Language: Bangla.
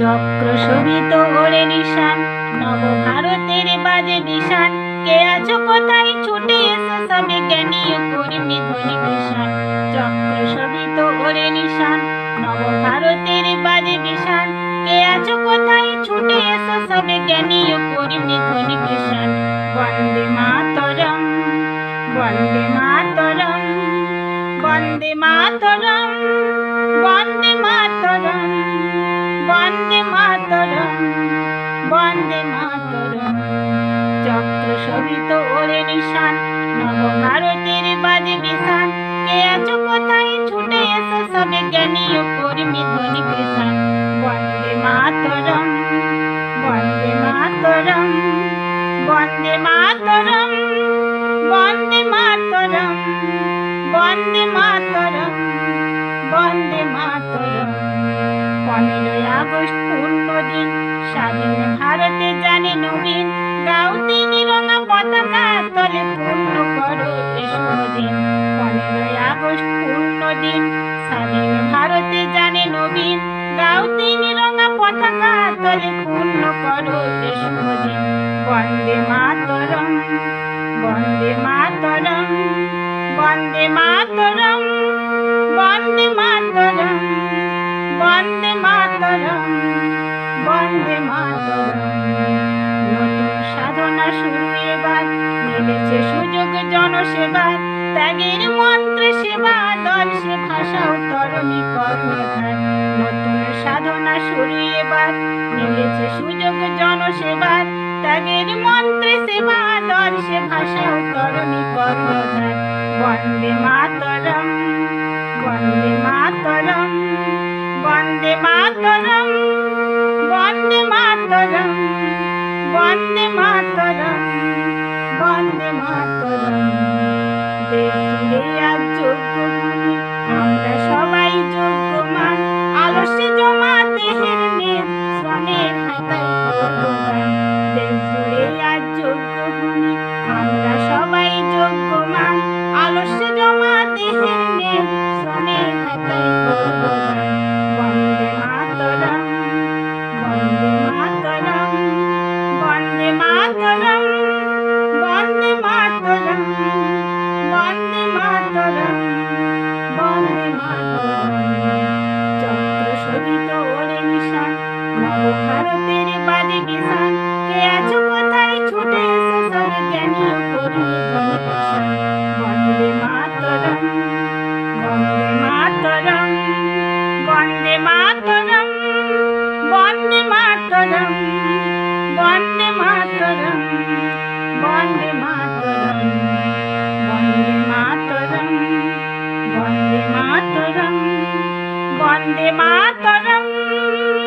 চক্র শোভিত ওরে নিশান, নবভারতের বাজে নিশান। কে আছো কোথায়? ছুটে এসো সবে জ্ঞানী কর্মী ধনী কৃষাণ চক্র শোভিত ওরে নিশান, নবভারতের বাজে নিশান। কে আছো কোথায়? ছুটে এসো সবে জ্ঞানী কর্মী ধনী কৃষাণ বন্দে মাতরম বন্দে মাতরম বন্দে মাতরম, বন্দে বন্দে মাতরম। চক্র শোভিত ওরে নিশান নবভারতের বাজে বিশান কে আছো কোথায়? ছুটে এসো সবে জ্ঞানী ও কর্মী ধ্বনি কৃষাণ বন্দে মাতরম বন্দে মাতরম বন্দে মাতরম বন্দে মাতরম বন্দে মাতরম নবীন গাও তিনি রঙা পতাকা, তলে পূর্ণ করো দিন পনেরোই আগস্ট, পূর্ণ দিন, স্বাধীন ভারতে জানে নবীন। গাও তিনি রঙা পতাকা, তলে পূর্ণ করো দিন বন্দে মাতরম বন্দে মাতরম বন্দে মাতরম বন্দে মাতরম। শুরু এবার মিলেছে সুযোগ জনসেবার, ত্যাগের মন্ত্রে সেবা, দল সে ভাষাও তরণী কর্মধার। নতুন সাধনা শুরু এবার মিলেছে সুযোগ জনসেবার, ত্যাগের মন্ত্রে সেবা, দল সে ভাষাও তরণী কর্মধার। বন্দে মাতরম বন্দে মাতরম বন্দে মাতরম। Thank you. वन्दे मातर वन्दे मातरम्। वन्दे मातर वन्दे मातर वन्दे मातरम्।